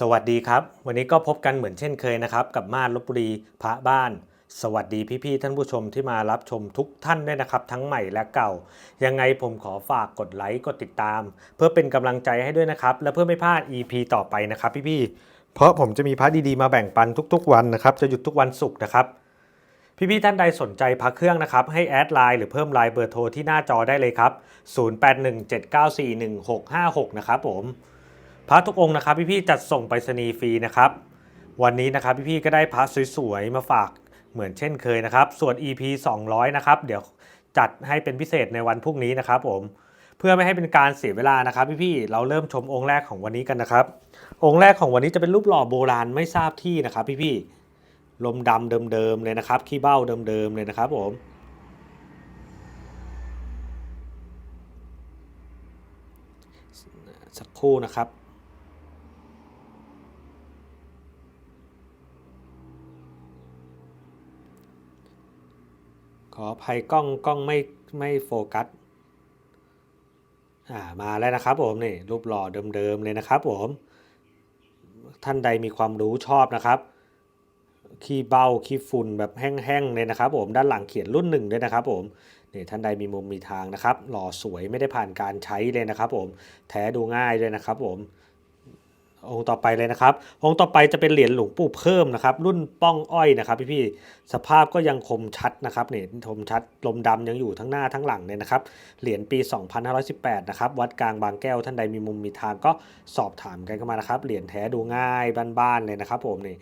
สวัสดีครับ วันนี้ก็พบกันเหมือนเช่นเคยนะครับ กับมาดลบบุรีพระบ้าน สวัสดีพี่ๆท่านผู้ชมที่มารับชมทุกท่านด้วยนะครับ ทั้งใหม่และเก่า ยังไงผมขอฝากกดไลค์กดติดตาม เพื่อเป็นกำลังใจให้ด้วยนะครับ และเพื่อไม่พลาด EP ต่อไปนะครับ พี่ๆเพราะผมจะมีพระดีๆมาแบ่งปันทุก ๆ วันนะครับ จะหยุดทุกวันศุกร์นะครับพี่ๆท่านใดสนใจพักเครื่องนะครับ ให้แอดไลน์หรือเพิ่มไลน์เบอร์โทรที่หน้าจอได้เลยครับ 0817941656 นะครับผม พระทุกองค์นะครับพี่ๆจัดส่งไปรษณีย์ฟรีนะครับ วันนี้นะครับพี่ๆก็ได้พระสวยๆมาฝากเหมือนเช่นเคยนะครับ ส่วน EP 200 นะครับ เดี๋ยวจัดให้เป็นพิเศษในวันพรุ่งนี้นะครับผมเพื่อไม่ให้เป็นการเสียเวลานะครับพี่ๆเราเริ่มชมองค์แรกของวันนี้กันนะครับ องค์แรกของวันนี้จะเป็นรูปหล่อโบราณไม่ทราบที่นะครับ พี่ๆลมดำเดิมๆเลยนะครับขี้เบ้าเดิมๆเลยนะครับผมสักครู่นะครับ ขออภัยกล้องกล้องไม่ไม่โฟกัสอ่ามาแล้วนะครับผมนี่รูปหล่อเดิมๆเลยนะครับผมท่านใดมีความรู้ชอบนะครับขี้เบ้าขี้ฝุ่นแบบแห้งๆเลยนะครับ ผมด้านหลังเขียนรุ่นหนึ่งด้วยนะครับ ผมนี่ท่านใดมีมุมมีทางนะครับ หล่อสวยไม่ได้ผ่านการใช้เลยนะครับ ผมแท้ดูง่ายด้วยนะครับ ผม องค์ต่อไปเลยนะครับ องค์ต่อไปจะเป็นเหรียญหลวงปู่เพิ่มนะครับ รุ่นป้องอ้อยนะครับพี่ๆสภาพก็ยังคมชัดนะครับเนี่ยคมชัดลมดำยังอยู่ทั้งหน้าทั้งหลังเลยนะครับ เหรียญปี 2518 นะครับ วัดกลางบางแก้วท่านใดมีมุมมีทางก็สอบถามกันเข้ามานะครับ เหรียญแท้ดูง่ายบ้านๆเลยนะครับ ผมนี่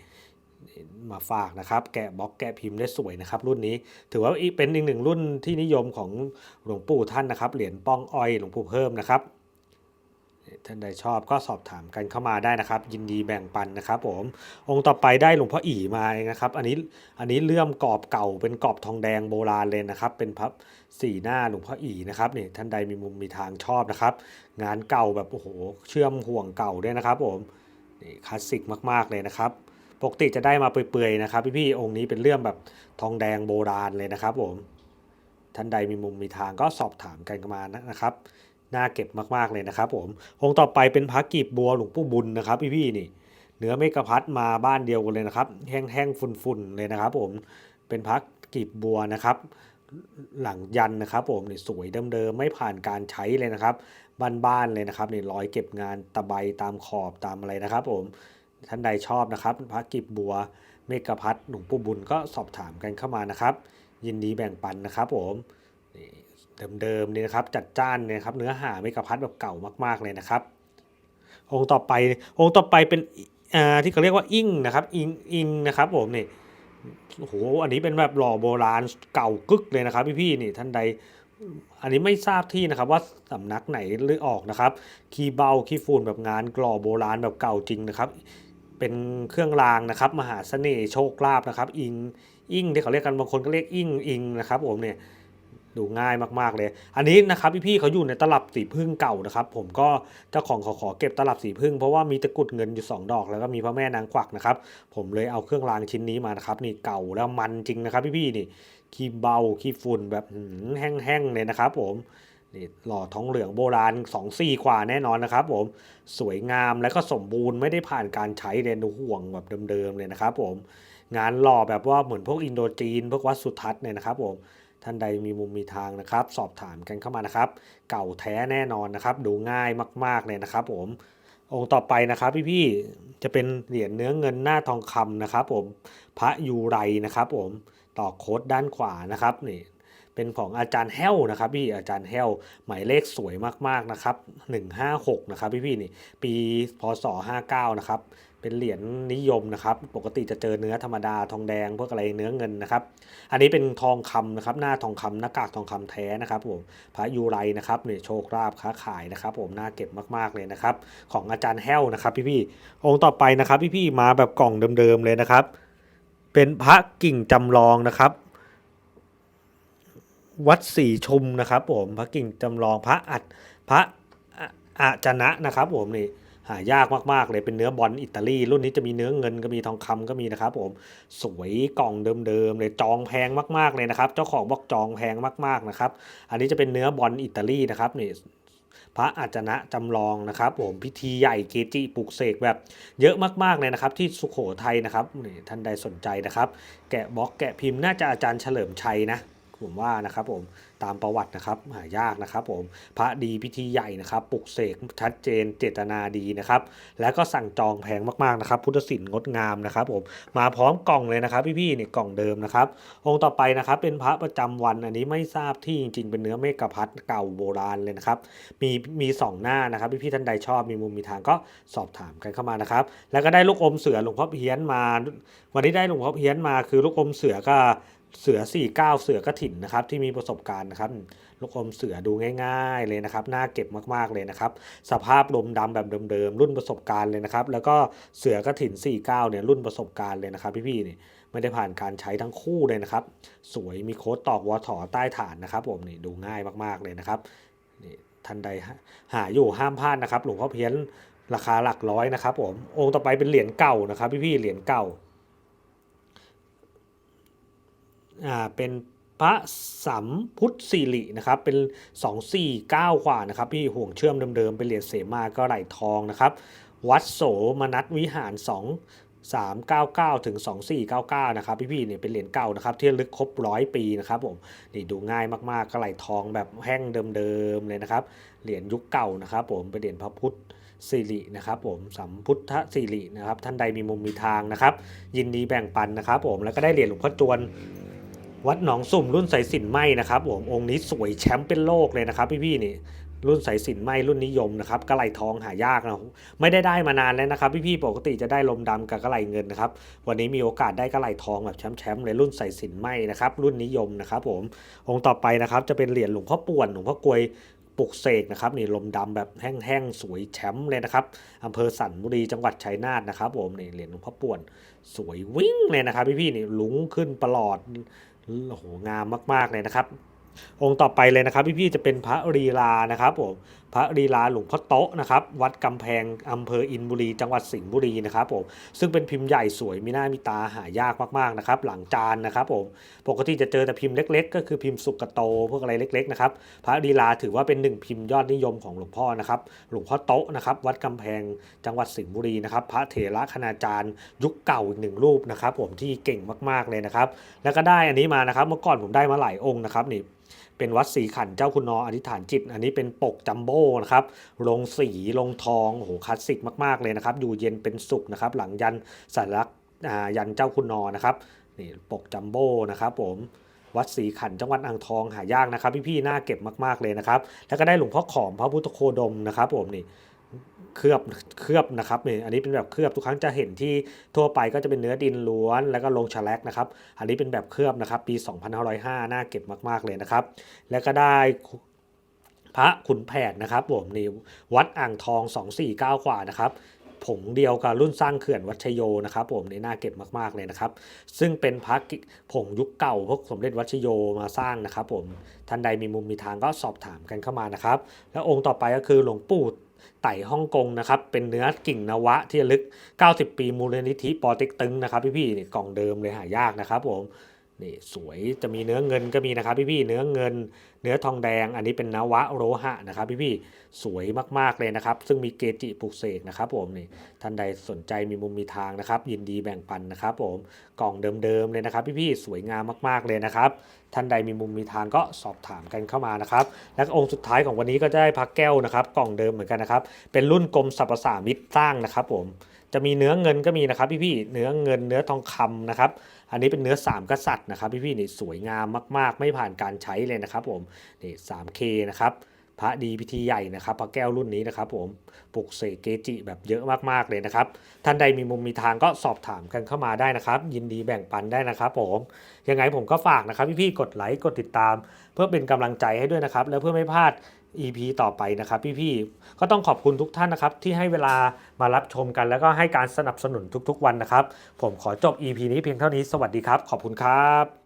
มาฝากนะครับ แกะบล็อกแกะพิมพ์ได้สวยนะครับ รุ่นนี้ถือว่าเป็นอีกหนึ่งรุ่นที่นิยมของหลวงปู่ท่านนะครับ เหรียญป้องอ้อยหลวงปู่เพิ่มนะครับ ท่านใดชอบก็สอบถามกันเข้ามาได้นะครับ ยินดีแบ่งปันนะครับ ผม องค์ต่อไปได้หลวงพ่ออีมาเองนะครับ อันนี้อันนี้เลื่อมกรอบเก่าเป็นกรอบทองแดงโบราณเลยนะครับ เป็นพับสีหน้าหลวงพ่ออีนะครับนี่ท่านใดมีมุมมีทางชอบนะครับ งานเก่าแบบโอ้โหเชื่อมห่วงเก่าด้วยนะครับ ผมนี่คลาสสิกมากๆเลยนะครับปกติจะได้มาเปื่อยๆนะครับพี่ๆองค์นี้เป็นเลื่อมแบบทองแดงโบราณเลยนะครับ ผมท่านใดมีมุมมีทางก็สอบถามกันเข้ามานะครับ น่าเก็บมากๆเลยนะครับผมองค์ต่อไปเป็นพระกีบบัวหลวงปู่บุญนะครับพี่ๆนี่เนื้อเมกะพัดมาบ้านเดียวกันเลยนะครับ แห้งๆฝุ่นๆเลยนะครับ ผมเป็นพระกีบบัวนะครับหลังยันนะครับผมนี่สวยเดิมๆไม่ผ่านการใช้เลยนะครับบ้านๆเลยนะครับนี่รอยเก็บงานตะไบตามขอบตามอะไรนะครับ ผมท่านใดชอบนะครับ พระกีบบัวเมกะพัดหลวงปู่บุญก็สอบถามกันเข้ามานะครับ ยินดีแบ่งปันนะครับผมนี่ เดิมๆเนี่ยนะครับจัดจ้านเนี่ยครับเนื้อหาไม่กระพัดแบบเก่ามากๆเลยนะครับ องค์ต่อไปองค์ต่อไปเป็นอ่าที่เขาเรียกว่าอิงนะครับอิงอิงนะครับผมนี่โอ้โหอันนี้เป็นแบบหล่อโบราณเก่ากึกเลยนะครับ พี่ๆนี่ท่านใด อันนี้ไม่ทราบที่นะครับว่าสำนักไหนหรือออกนะครับขี้เบาขี้ฝุ่นแบบงานกล่อโบราณแบบเก่าจริงนะครับ เป็นเครื่องรางนะครับ มหาเสน่ห์โชคลาภนะครับ อิงอิงที่เขาเรียกกันบางคนก็เรียกอิงอิงนะครับผมเนี่ย ดูง่ายมากๆเลย อันนี้นะครับพี่ๆเขาอยู่ในตลับสีพึ่งเก่านะครับ ผมก็เจ้าของขอขอเก็บตลับสีพึ่งเพราะว่ามีตะกรุดเงินอยู่ 2 ดอกแล้วก็มีพระแม่นางกวักนะครับ ผมเลยเอาเครื่องรางชิ้นนี้มานะครับ นี่เก่าแล้วมันจริงนะครับ พี่ๆนี่ขี้เบาขี้ฝุ่นแบบแห้งๆเลยนะครับ ผมนี่หล่อทองเหลืองโบราณ2 4กว่าแน่นอนนะครับผมสวยงามและก็สมบูรณ์ไม่ได้ผ่านการใช้เลยดูห่วงแบบเดิมๆเลยนะครับ ผมงานหล่อแบบว่าเหมือนพวกอินโดจีนพวกวัดสุทัศน์เนี่ยนะครับ ผม ท่านใดมีมุมมีทางนะครับ สอบถามกันเข้ามานะครับ เก่าแท้แน่นอนนะครับ ดูง่ายมาก ๆเลยนะครับ ผมองค์ต่อไปนะครับพี่ๆจะเป็นเหรียญเนื้อเงินหน้าทองคำนะครับ ผมพระยูไรนะครับ ผมต่อโค้ดด้านขวานะครับนี่เป็นของอาจารย์แห้วนะครับ พี่อาจารย์แห้วหมายเลขสวยมากๆนะครับ 156 นะครับ พี่ๆนี่ ปีพศ59 นะครับ เป็นเหรียญนิยมนะครับ ปกติจะเจอเนื้อธรรมดาทองแดงพวกอะไรเนื้อเงินนะครับ อันนี้เป็นทองคำนะครับ หน้าทองคำหน้ากากทองคำแท้นะครับผมพระยูไรนะครับเนี่ยโชคลาภค้าขายนะครับ ผมน่าเก็บมากๆเลยนะครับ ของอาจารย์แห้วนะครับ พี่ๆองค์ต่อไปนะครับ พี่ๆมาแบบกล่องเดิมๆเลยนะครับ เป็นพระกิ่งจำลองนะครับวัดศรีชุมนะครับผมพระกิ่งจำลองพระอัดพระอะอาจนะนะครับผมนี่ หายากมากๆเลยเป็นเนื้อบอลอิตาลีรุ่นนี้จะมีเนื้อเงินก็มีทองคำก็มีนะครับผมสวยกล่องเดิมๆเลยจองแพงมากๆเลยนะครับ เจ้าของบอกจองแพงมากๆนะครับ อันนี้จะเป็นเนื้อบอลอิตาลีนะครับนี่พระอาจนะจำลองนะครับผมพิธีใหญ่เกจิปลุกเสกแบบเยอะมากๆเลยนะครับ ที่สุโขทัยนะครับนี่ท่านใดสนใจนะครับ แกะบล็อกแกะพิมพ์น่าจะอาจารย์เฉลิมชัยนะ ผมว่านะครับผมตามประวัตินะครับหายากนะครับผมพระดีพิธีใหญ่นะครับปลุกเสกชัดเจนเจตนาดีนะครับแล้วก็สั่งจองแพงมากๆนะครับ พุทธศิลป์งดงามนะครับผมมาพร้อมกล่องเลยนะครับ พี่ๆนี่กล่องเดิมนะครับ องค์ต่อไปนะครับเป็นพระประจำวันอันนี้ไม่ทราบที่จริงๆ เป็นเนื้อเมกะพัดเก่าโบราณเลยนะครับมีมีสองหน้านะครับพี่ๆท่านใดชอบมีมุมมีทางก็สอบถามกันเข้ามานะครับ แล้วก็ได้ลูกอมเสือหลวงพ่อเพี้ยนมา วันนี้ได้หลวงพ่อเพี้ยนมาคือลูกอมเสือก็ เสือ 49 เสือกระถิ่นนะครับที่มีประสบการณ์นะครับลูกอมเสือดูง่าย ๆเลยนะครับน่าเก็บมากๆเลยนะครับสภาพลมดำแบบเดิมๆรุ่นประสบการณ์เลยนะครับแล้วก็เสือกระถิ่น 49 เนี่ยรุ่นประสบการณ์เลยนะครับพี่ๆนี่ไม่ได้ผ่านการใช้ทั้งคู่เลยนะครับ สวยมีโค้ดตอกวอถอใต้ฐานนะครับผมนี่ดูง่ายมากๆเลยนะครับนี่ท่านใดหาหาอยู่ห้ามพลาดนะครับหลวงพ่อเพี้ยนราคาหลักร้อยนะครับผมองค์ต่อไปเป็นเหรียญเก่านะครับพี่ๆเหรียญเก่า อ่าเป็นพระสัมพุทธสิรินะครับเป็น 249 กว่านะครับพี่ห่วงเชื่อมเดิมๆเป็นเหรียญเสมาก็ไหลทองนะครับ วัดโสมนัสวิหาร 2 399 ถึง 2499 นะครับ พี่ๆเนี่ยเป็นเหรียญเก่านะครับ ที่ลึกครบร้อยปีนะครับผมนี่ดูง่ายมากๆก็ไหลทองแบบแห้งเดิมๆเลยนะครับ เหรียญยุคเก่านะครับผมเป็นเหรียญพระพุทธสิรินะครับผมสัมพุทธสิรินะครับ ท่านใดมีมุมมีทางนะครับ ยินดีแบ่งปันนะครับผมแล้วก็ได้เหรียญหลวงพ่อจวน วัดหนองสุ่มรุ่นสายสินไหมนะครับผมองค์นี้สวยแชมป์เป็นโลกเลยนะครับ พี่ๆนี่รุ่นสายสินไหมรุ่นนิยมนะครับกระไหลทองหายากนะไม่ได้ได้มานานแล้วนะครับ พี่ๆปกติจะได้ลมดำกับกระไหลเงินนะครับวันนี้มีโอกาสได้กระไหลทองแบบแชมป์ๆเลยรุ่นสายสินไหมนะครับรุ่นนิยมนะครับผมองค์ต่อไปนะครับจะเป็นเหรียญหลวงพ่อป่วนหลวงพ่อกลวยปลุกเสกนะครับนี่ลมดำแบบแห้งๆ สวยแชมป์เลยนะครับอำเภอสันบุรีจังหวัดชัยนาทนะครับผมนี่เหรียญหลวงพ่อป่วน สวยวิ่งเลยนะครับพี่ๆนี่ลุงขึ้นตลอด โอ้โหงามมาก ๆ เลยนะครับ องค์ต่อไปเลยนะครับพี่ๆจะเป็นพระรีลานะครับผมพระรีลาหลวงพ่อโต๊ะนะครับวัดกำแพงอำเภออินบุรี จังหวัดสิงห์บุรีนะครับผมซึ่งเป็นพิมพ์ใหญ่สวยมีหน้ามีตาหายากมากๆนะครับหลังจานนะครับผมปกติจะเจอแต่พิมพ์เล็ก ๆ ก็คือพิมพ์สุกโตพวกอะไรเล็กๆนะครับพระรีลาถือว่าเป็นหนึ่งพิมพ์ยอดนิยมของหลวงพ่อนะครับหลวงพ่อโต๊ะนะครับวัดกำแพงจังหวัดสิงห์บุรีนะครับพระเถระคณาจารย์ ยุคเก่าอีกหนึ่งรูปนะครับผมที่เก่งมากๆเลยนะครับแล้วก็ได้อันนี้มานะครับเมื่อก่อนผมได้มาหลายองค์นะครับนี่ เป็นวัดสีขันเจ้าคุณนออธิษฐานจิต อันนี้เป็นปกจัมโบ้นะครับลงสีลงทองโอ้โหคลาสสิกมากๆเลยนะครับอยู่เย็นเป็นสุขนะครับหลังยันสัญลักษณ์ยันเจ้าคุณนอนะครับนี่ปกจัมโบ้นะครับผมวัดสีขันจังหวัดอ่างทองหายากนะครับ พี่ๆน่าเก็บมากๆเลยนะครับ แล้วก็ได้หลวงพ่อขอมพระพุทธโคดมนะครับผมนี่ เคลือบเคลือบนะครับนี่อันนี้เป็นแบบเคลือบทุกครั้งจะเห็นที่ทั่วไปก็จะเป็นเนื้อดินล้วน แล้วก็ลงฉลักนะครับ อันนี้เป็นแบบเคลือบนะครับ ปี 2505 น่าเก็บมาก ๆ เลยนะครับ แล้วก็ได้พระขุนแผนนะครับผมนี่วัดอ่างทอง 249 กว่านะครับ ผงเดียวกับรุ่นสร้างเขื่อนวัชโยนะครับผมในี่น่าเก็บมากๆเลยนะครับ ซึ่งเป็นพระกิผงยุคเก่าพวกสมเด็จวัชโยมาสร้างนะครับผมท่านใดมีมุมมีทางก็สอบถามกันเข้ามานะครับ แล้วองค์ต่อไปก็คือหลวงปู่ไต่ฮ่องกงนะครับ เป็นเนื้อกิ่งนวะที่ลึก 90 ปีมูลนิธิปอเต็กตึงนะครับพี่ๆนี่กล่องเดิมเลยหายากนะครับผมนี่สวยจะมีเนื้อเงินก็มีนะครับพี่ๆเนื้อเงิน เนื้อทองแดงอันนี้เป็นนวะโลหะนะครับพี่ๆสวยมากๆเลยนะครับ ซึ่งมีเกจิปลุกเสกนะครับผมนี่ท่านใดสนใจมีมุมมีทางนะครับ ยินดีแบ่งปันนะครับผมกล่องเดิมๆเลยนะครับ พี่ๆสวยงามมากๆเลยนะครับ ท่านใดมีมุมมีทางก็สอบถามกันเข้ามานะครับและองค์สุดท้ายของวันนี้ก็จะได้พักแก้วนะครับ กล่องเดิมเหมือนกันนะครับ เป็นรุ่นกรมสรรพสามิตสร้างนะครับ ผมจะมีเนื้อเงินก็มีนะครับพี่ๆเนื้อเงินเนื้อทองคำนะครับ อันนี้เป็นเนื้อสามกษัตริย์นะครับพี่ๆนี่สวยงามมาก ๆ ไม่ผ่านการใช้เลยนะครับผมนี่ 3K นะครับพระดีพิธีใหญ่นะครับพระแก้วรุ่นนี้นะครับ ผมปลุกเสกเกจิแบบเยอะมากๆเลยนะครับ ท่านใดมีมุมมีทางก็สอบถามกันเข้ามาได้นะครับ ยินดีแบ่งปันได้นะครับ ผมยังไงผมก็ฝากนะครับพี่ๆกดไลค์กดติดตาม เพื่อเป็นกำลังใจให้ด้วยนะครับ แล้วเพื่อไม่พลาด EP ต่อไปนะครับ พี่ๆก็ต้องขอบคุณทุกท่านนะครับ ที่ให้เวลามารับชมกัน แล้วก็ให้การสนับสนุนทุกๆ วันนะครับ ผมขอจบ EP นี้เพียงเท่านี้สวัสดีครับ ขอบคุณครับ